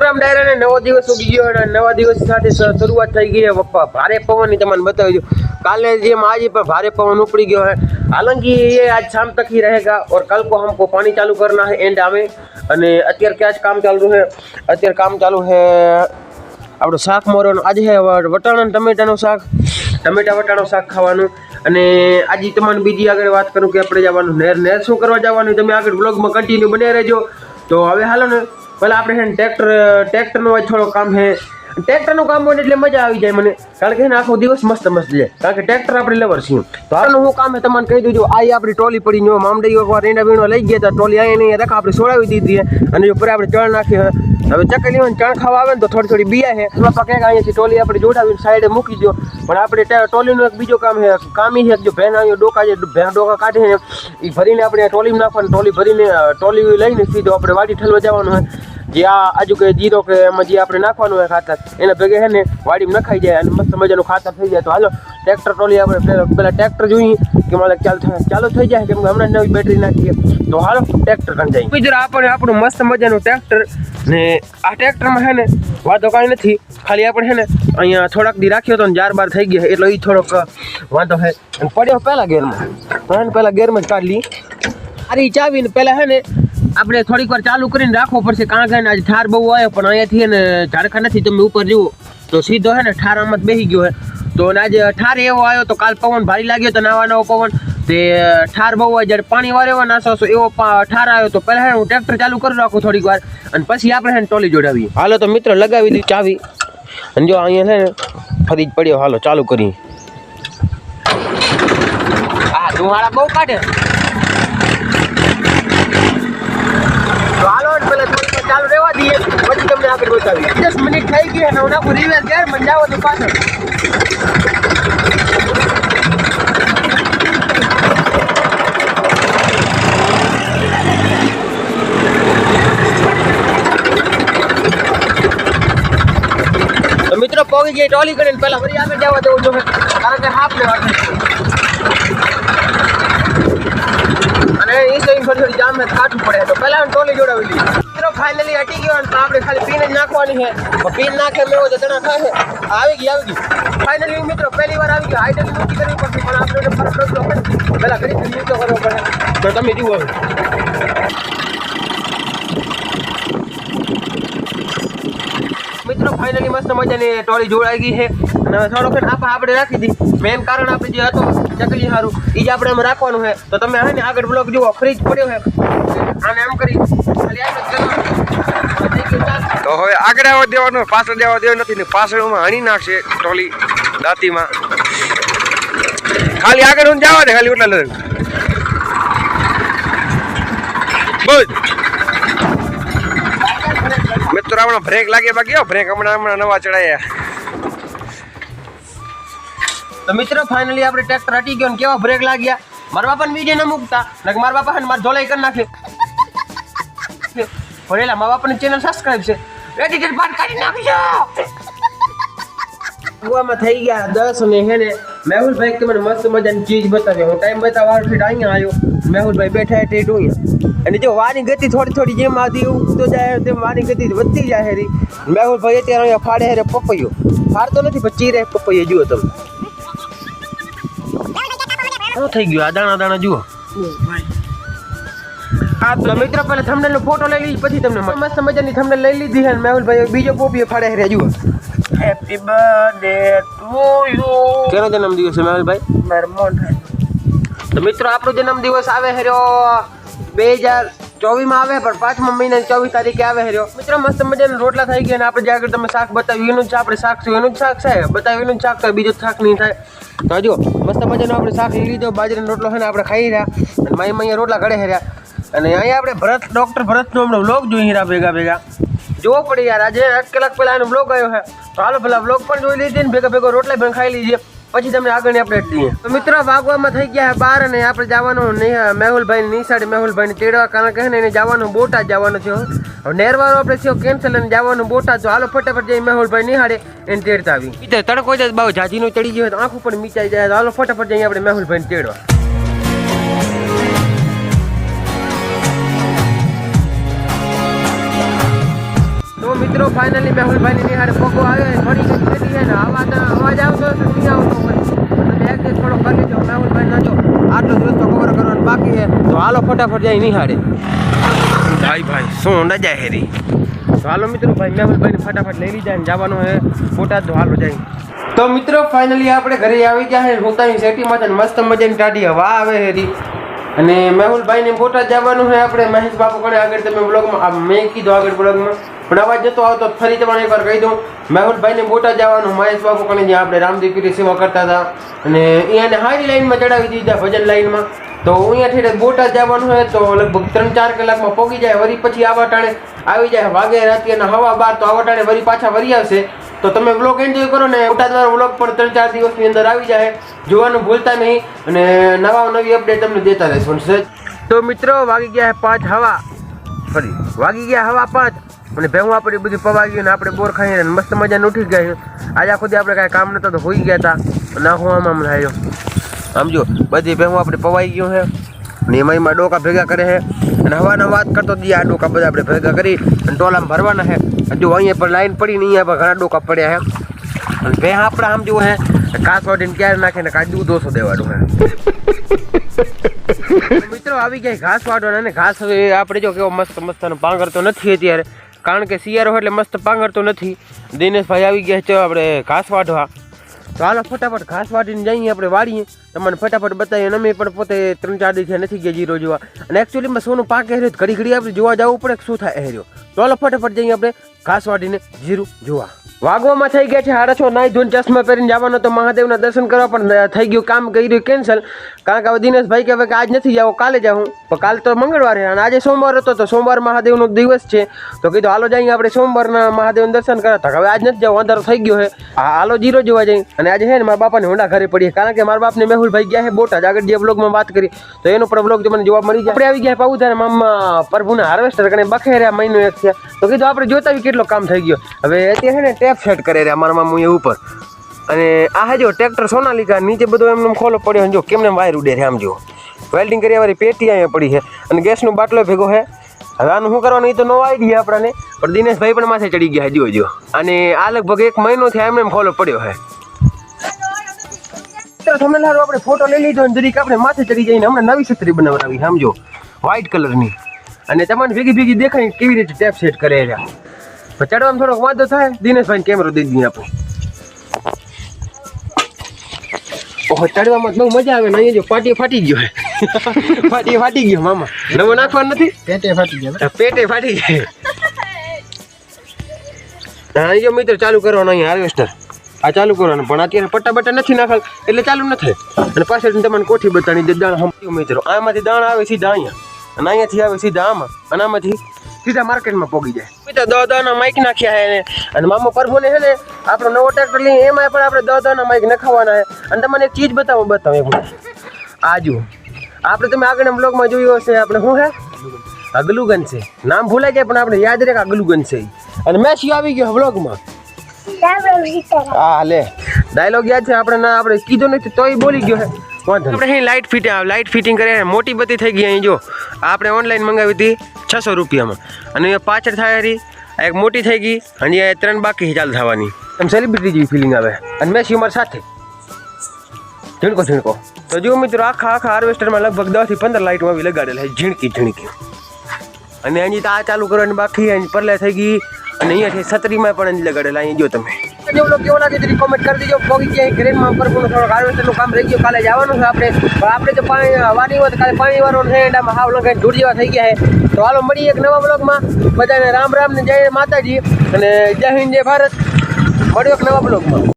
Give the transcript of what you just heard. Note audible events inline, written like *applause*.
રામ ડાયરાને નવો દિવસ ઉગી ગયો અને નવા દિવસ સાથે શ- શરૂઆત થઈ ગઈ है वप्पा भारे पवन ની તમને બતાવી દઉં કાલે જેમ आज पर भारे पवन उपड़ी गयो है हालांकि ये आज शाम तक ही रहेगा और कल को हमको पानी चालू करना है एंड आवे અને અત્યારે ક્યાં જ કામ ચાલુ છે અત્યારે કામ ચાલુ છે આપણું શાક મોરવાનું આજે છે વ- વટાણા અને ટમેટાનું શાક ટમેટા વટાણાનું શાક ખાવાનું અને આજે તમને બીજી આગળ વાત કરું કે આપણે જવાનું નેર નેર શું કરવા જવાનું તમે આગળ બ્લોગમાં કન્ટિન્યુ બને રહેજો તો હવે હાલો ને પહેલાં આપણે છે ને ટ્રેક્ટર, ટ્રેક્ટરનું આજ થોડો કામ છે. ટ્રેક્ટરનું કામ હોય એટલે મજા આવી જાય મને. કારણ કે છે આખો દિવસ મસ્ત મસ્ત જાય કારણ કે ટ્રેક્ટર આપણે લેવર છીએ. તો આનું હું કામ છે તમને કહી દઉં આ આપણી ટોલી પડી જો મામડી એકવાર રેંડા વીણો લઈ ગયા હતા. ટોલી અહીંયા રખા, આપણે છોડાવી દીધી અને જો પર આપણે ચણ નાખી છે. હવે ચકલી હોય ચણ ખાવા આવે ને તો થોડી થોડી બિયા છે. બાપા ક્યાંક અહીંયાથી ટોલી આપણે જોડાવીને સાઈડે મૂકી દો પણ આપણે ટોલીનું એક બીજો કામ છે, કામી છે જો ભેન અહીંયા ડોકા જે ભેન ડોકા કાઢે ને એ ભરીને આપણે ટોલીમાં નાખવાનું, ટોલી ભરીને ટોલી લઈને સીધો આપણે વાડી ઠલવા જવાનું હોય. જે આ આજુ કે જીરો કે એમાં જે આપણે નાખવાનું હોય ખાતર, એના ભેગે છે ને વાડીમાં નખાઈ જાય અને મસ્ત મજાનું ખાતર થઈ જાય. તો હાલો ટ્રેક્ટર ટ્રોલી આપણે પહેલાં ટ્રેક્ટર જોઈએ કે મારે ચાલુ ચાલુ થઈ જાય કેમ કે હમણાં નવી બેટરી નાખીએ તો હાલો, ટ્રેક્ટર કરી જાય બીજું આપણે આપણું મસ્ત મજાનું ટ્રેક્ટર ને આ ટ્રેક્ટરમાં છે ને વાંધો કાંઈ નથી. ખાલી આપણે છે ને અહીંયા થોડાક દી રાખ્યો હતો ને જાર બાર થઈ ગયા એટલે એ થોડોક વાંધો છે અને પડ્યો પહેલાં ગેરમાં. તો પહેલાં ગેરમાં જ કાઢી અરે ચાવીને પહેલાં છે ને આપણે થોડીક વાર ચાલુ કરીને રાખવો પડશે, કારણ કે આજે ઠાર બહુ આવ્યો, પણ અહીંયાથી ને ઝાડખા નથી. તમે ઉપર જુઓ, તો સીધો છે ને ઠાર આમાં જ બેસી ગયો છે. તો આજે ઠાર એવો આવ્યો તો કાલ પવન ભારી લાગ્યો તો નાવા નવો પવન. તે ઠાર બહુ હોય જ્યારે પાણી એવો નાસો છો એવો ઠાર આવ્યો તો પહેલા હું ટ્રેક્ટર ચાલુ કરી રાખું થોડીક વાર અને પછી આપણે હેને ટોલી જોડાવી હાલો તો મિત્ર લગાવી દીધી ચાવી. અને જો અહીંયા છે ને ફરી જ પડ્યો, હાલો ચાલુ કરી હા ધુમાડા બહુ કાઢે. હાલો પેલા ચાલુ રહેવા દઈએ, પછી તમને આગળ બતાવીએ. દસ મિનિટ થઈ ગઈ અને હું નાખું રિવેસ ગેર મને જાવ તો પાછળ. મિત્રો પોગી ગઈ ટોલી કરીને પેલા ફરી આગળ જવા દેવું જોઈએ કારણ કે હાફ ને વાગે અને એ તો થોડી થોડી જામ ને કાઢવું પડે તો પહેલા ટોલી જોડાવી લીધી મિત્રો ફાઇનલી હટી ગયો અને આપણે ખાલી પીન જ નાખવાની છે. તો પીન નાખે મેં તો જણા થાય આવી ગઈ આવી ગઈ. ફાઇનલી મિત્રો પહેલી વાર આવી ગઈ હાઇડલ નહોતી કરવી પડતી પણ આપણે ફરક નતો પડે પહેલા દીધી તો કરવો પડે. તો તમે જુઓ મિત્રો ફાઇનલી મસ્ત મજાની ટોળી જોડાઈ ગઈ છે. અને થોડો થોડોક આપણે રાખી દી મેન કારણ આપણે જે હતો ચકલી સારું એ જ આપણે એમ રાખવાનું છે તો તમે હે ને આગળ બ્લોક જુઓ. ફ્રીજ પડ્યો છે આને એમ કરી. તો હવે આગળ આવવા દેવાનું, પાછળ જવા દેવા નથી ને પાછળમાં હણી નાખશે ટોલી દાંતીમાં. ખાલી આગળ હું જવા દે, ખાલી એટલા બોલ. મિત્રો, હમણાં બ્રેક લાગે, બાકી બ્રેક હમણાં હમણાં નવા ચડાયા. તો મિત્રો ફાઇનલી આપણે ટ્રેક્ટર હટી ગયો ને કેવા બ્રેક લાગ્યા? મારા બાપાને બીજે ન મૂકતા. નકર મારા બાપા ને મારે ધોલાઈ કરી નાખે. ભરેલા મારા બાપાની ચેનલ સબસ્ક્રાઇબ છે. એડિટેડ પાર્ટ કાઢી નાખજો! કુવામાં થઈ ગયા દસ અને હે ને, મેહુલભાઈ તમને મસ્ત મજાની ચીજ બતાવી. હું ટાઈમ બતાવવા ફીટ અહીંયા આવ્યો. મેહુલભાઈ બેઠા એટલે અહીંયા. અને જો વાની ગતિ થોડી થોડી જેમ આવતી ઉગતો જાય તેમ વાની ગતિ વધતી જાય હેરી મેહુલભાઈ અત્યારે અહીંયા ફાડે હેરે પપૈયો. ફાડતો નથી, પણ ચીરે પપૈયો, જુઓ તમે. શું થઈ ગયું. આ દાણા દાણા જુઓ. હા તો મિત્રો પહેલા થંબનેલ નો ફોટો લઈ લીધી પછી તમને. મસ્ત મજાની થંબનેલ લઈ લીધી છે અને મેહુલભાઈ બીજો પોપીઓ ફાડે હેરે જુઓ. હેપી બર્થડે ટુ યુ કેનો જન્મદિવસ છે મેહુલભાઈ? મોન તો મિત્રો આપણો જન્મદિવસ આવે હેર્યો બે હજાર ચોવીસમાં આવે, પણ પાંચમા મહિના ચોવીસ તારીખે આવે હર્યો મિત્રો, મસ્ત મજાના રોટલા થઈ ગયા અને આપણે જે આગળ તમે શાક બતાવ્યું, એનું જ આપણે શાક છે એનું જ શાક છે? જ શાક થાય, બીજું શાક નહીં થાય. તો જો મસ્ત મજાનો આપણે શાક લઈ લીધો, બાજરાનો રોટલો છે ને આપણે ખાઈ રહ્યા. અને માઈ અહીંયા રોટલા ઘડે હેર્યા અને અહીંયા આપણે ભરત, ડૉક્ટર ભરતનો હમણાં બ્લોગ જોઈ રહ્યા ભેગા ભેગા. જોવો પડે યાર, આજે એક કલાક પહેલા એનો બ્લોગ આવ્યો છે. તો હાલો પેલા બ્લોગ પણ જોઈ લીધી ને ભેગા ભેગો રોટલા પણ ખાઈ લીધી. પછી તમને આગળની અપડેટ દઈએ તો મિત્રો વાગવામાં થઈ ગયા બાર અને આપણે જવાનું ને- મેહુલભાઈ નિશાળે મેહુલભાઈને તેડવા કારણ કે છે ને એને જવાનું બોટાદ જવાનું છે હવે નેરવાળો આપણે થયો કેન્સલ અને જવાનું બોટાદ તો હાલો ફટાફટ જઈ મેહુલભાઈ નિહાળે એને તેડતા આવી. તડકો જાય બહુ જાજીનો ચડી ગયો હોય તો આંખું પણ મીચાઈ જાય તો હાલો ફટાફટ જઈ આપણે મેહુલભાઈને તેડવા. મિત્રો ફાઇનલી મેહુલભાઈની નિહાળે આવ્યો છે થોડી બેઠી છે ને અવાજ અવાજ આવતો હશે નહીં આવતો હોય. અને એક દિવસ થોડો કરી લીધો મેહુલભાઈ ના જો. આટલો દિવસ તો કવર કરવાનો બાકી છે. તો હાલો ફટાફટ જાય નિહાળે. ભાઈ ભાઈ શું ન જાય હેરી? તો હાલો મિત્રો ભાઈ મેહુલભાઈને ફટાફટ લઈ લીધા ને જવાનું હે ફોટા તો હાલો જાય. તો મિત્રો ફાઇનલી આપણે ઘરે આવી ગયા છે પોતાની સેટીમાં છે મસ્ત મજાની ટાઢી હવા આવે હેરી અને મેહુલભાઈને ફોટા જવાનું છે આપણે મહેશ બાપુ કણે આગળ તમે બ્લોગમાં મેં કીધું આગળ બ્લોગમાં પણ અવાજ જતો આવતો તો ફરી તમારે એકવાર કહી દઉં. મેહુલભાઈને બોટા જવાનું મહેશ બાપુ કણે જ્યાં આપણે રામદીપીરી સેવા કરતા હતા. અને અહીંયાને હારી લાઈનમાં ચડાવી દીધા ભજન લાઈનમાં. તો અહીંયા ઠેઠ બોટાદ જવાનું હોય તો લગભગ ત્રણ ચાર કલાકમાં પહોંચી જાય, વરી પછી આવા ટાણે આવી જાય. વાગે રાતે અને હવા બાર તો આવા ટાણે વળી પાછા વરી આવશે. તો તમે વ્લોગ એન્જોય કરો ને બોટાદવાળો વ્લોગ પણ ત્રણ ચાર દિવસની અંદર આવી જાય. જોવાનું ભૂલતા નહીં અને નવા નવી અપડેટ તમને દેતા રહેશું. તો મિત્રો વાગી ગયા પાંચ હવા. ફરી વાગી ગયા હવા પાંચ. અને ભેગું આપણી બધી પવા ગયું ને આપણે બોર ખાઈને મસ્ત મજાને ઉઠી ગયા આજે આખો દી આપણે કાંઈ કામ નતો તો હોઈ ગયા હતા ના આખું આમ આમ થાય આમ જો, બધી ભેગું આપણે પવાઈ ગયું છે. ને એમાં એમાં ડોકા ભેગા કરે છે. અને હવાના વાત કરતો દી આ ડોકા બધા આપણે ભેગા કરી અને ટોલામાં ભરવાના છે. જો અહીંયા પર લાઈન પડી ને અહીંયા પર ઘણા ડોકા પડ્યા છે. અને ભે આપણે આમ જેવું હે, કાસ વાટીને ક્યારે નાખે ને કાંઈ દૂધ દેવાનું છે મિત્રો, આવી ગયા ઘાસ વાટવાના અને ઘાસ હવે આપણે જો કેવો મસ્ત મસ્ત પાંગર તો નથી અત્યારે. કારણ કે શિયાળો એટલે મસ્ત પાંગરતો નથી. દિનેશભાઈ આવી ગયા છે આપણે ઘાસ વાઢવા. તો હાલો ફટાફટ ઘાસ વાટીને જઈએ, આપણે વાળીએ. તમને ફટાફટ બતાવીએ અમે પણ પોતે ત્રણ ચાર દિવસે નથી ગયા જીરો જોવા. અને એકચ્યુઅલીમાં સોનું પાક હેર્યો ઘડી ઘડી આપણે જોવા જવું પડે શું થાય હેર્યો તો હાલો ફટાફટ જઈએ આપણે ઘાસ વાટીને જીરું જોવા. વાગવામાં થઈ ગયા છે છ નાઈ ધોઈને ચશ્મા પહેરીને જવાનો તો મહાદેવના દર્શન કરવા, પણ થઈ ગયું કામ કર્યું કેન્સલ કારણ કે હવે દિનેશભાઈ કે આજ નથી જાવ, કાલે જાઉં. પણ કાલ તો મંગળવાર અને આજે સોમવાર હતો તો સોમવાર મહાદેવનો દિવસ છે. તો કીધું, હાલો જઈએ આપણે સોમવારના મહાદેવનું દર્શન કરવા તો હવે આજ નથી જાવ, અંધારો થઈ ગયો છે. હાલો જીરો જોવા જઈએ અને આજે છે ને મારા બાપાને હોંડા ઘરે પડીએ. કારણ કે મારા બાપને મેહુલભાઈ ગયા છે બોટાદ. આગળ જે બ્લોગમાં વાત કરી, તો એનો પણ બ્લોગ મને જોવા મળી જાય. આપણે આવી ગયા પાઉધારે મામા પ્રભુના હાર્વેસ્ટર કને બખેર્યા મહિનો એક થયા. તો કીધું, આપણે જોતા કેટલો કામ થઈ ગયો. હવે અત્યારે છે ને ટેપ સેટ કરે રહ્યા મારા મામું એ ઉપર. અને આ જો, ટ્રેક્ટર સોનાલિકા, નીચે બધો એમને ખોલો પડ્યો જો કેમને વાયર ઉડે છે આમ જો વેલ્ડિંગ કર્યા વાળી પેટી અહીંયા પડી છે. અને ગેસનો બાટલો ભેગો છે. હવે આનું શું કરવાનું? એ તો નો આઈડિયા આપણાને. પણ દિનેશભાઈ પણ માથે ચડી ગયા છે. જો જો અને આ લગભગ એક મહિનો થયા એમને એમ ખોલો પડ્યો છે. તો તમે લારો આપણે ફોટો લઈ લીધો ને જરીક આપણે માથે ચડી જઈને હમણાં નવી છત્રી બનાવડાવી સમજો. વ્હાઇટ કલરની અને તમારે ભેગી ભેગી દેખાય કેવી રીતે ટેપ સેટ કરે છે. ચડવામાં થોડોક વાંધો થાય. દિનેશભાઈ કેમેરો દઈ દઈએ આપણે. ઓહો, ચડવામાં બહુ મજા આવે ને અહીંયા જો પાટી ફાટી ગયો હે *laughs* પાટી ફાટી ગયો મામા. નવો નાખવાનો નથી? પેટે ફાટી ગયા પેટે ફાટી ગયા. *laughs* હા જો મિત્ર ચાલુ કરવાનો અહીંયા હાર્વેસ્ટર. આ ચાલુ કરવાનું પણ અત્યારે પટ્ટા બટ્ટા નથી નાખા એટલે ચાલુ ન થાય. અને પાછળ તમને કોઠી બતાની દે દાણા હમ મિત્રો. આમાંથી દાણા આવે સીધા અહીંયા. અને અહીંયાથી આવે સીધા આમાં. અને આમાંથી સીધા માર્કેટમાં પોગી જાય. મિત્ર દહ દહના માઇક નાખ્યા હે અને મામા પ્રભુને છે ને આપણો નવો ટ્રેક્ટર લઈએ એમાં પણ આપણે દહ દહના માઇક નખાવાના છે. અને તમને એક ચીજ બતાવો બતાવો એક. આ જુઓ. આપણે તમે આગળના બ્લોગમાં જોયું હશે આપણે શું હે અગલુગન છે. નામ ભૂલાઈ જાય પણ આપણે યાદ રહે કે અગલુગન છે અને અને શું આવી ગયો બ્લોગમાં. હા લે. ડાયલોગ યાદ છે આપણે ના આપણે કીધું નથી તોય બોલી ગયો હે આપણે અહીં લાઇટ ફિટ લાઇટ ફિટિંગ કરે મોટી બધી થઈ ગઈ અહીં જો. આપણે ઓનલાઈન મંગાવી હતી છસો રૂપિયામાં. અને પાછળ થાય હતી આ એક મોટી થઈ ગઈ અને ત્રણ બાકી છે ચાલુ થવાની. એમ સેલિબ્રિટી જેવી ફિલિંગ આવે. અને મેસી અમારી સાથે. ઝીણકો ઝીણકો. તો જો મિત્રો, આખા આખા હાર્વેસ્ટરમાં લગભગ દસથી પંદર લાઇટો આવી લગાડેલા છે, ઝીણકી ઝીણકી. અને અહીં તો આ ચાલુ કરવાની બાકી અહીં પરલે થઈ ગઈ. અને અહીંયાથી છત્રીમાં પણ અહીં લગાડેલા અહીં જો તમે. જો લોકો કેવો લાગે કરી દેજો. પોગી ગ્રેનમાં પર થોડોક હાર્વેસ્ટરનું કામ રહી કાલે જવાનું છે આપણે. પણ આપણે તો પાણી વાડી હોય કાલે પાણી વાળો છે, એડામાં હાવ ઢૂર જેવા થઈ ગયા છે. તો હાલો મળીએ એક નવા બ્લોગમાં બધાને રામ રામ ને જય માતાજી. અને જય હિન્દ, જય ભારત. મળ્યો એક નવા બ્લોગમાં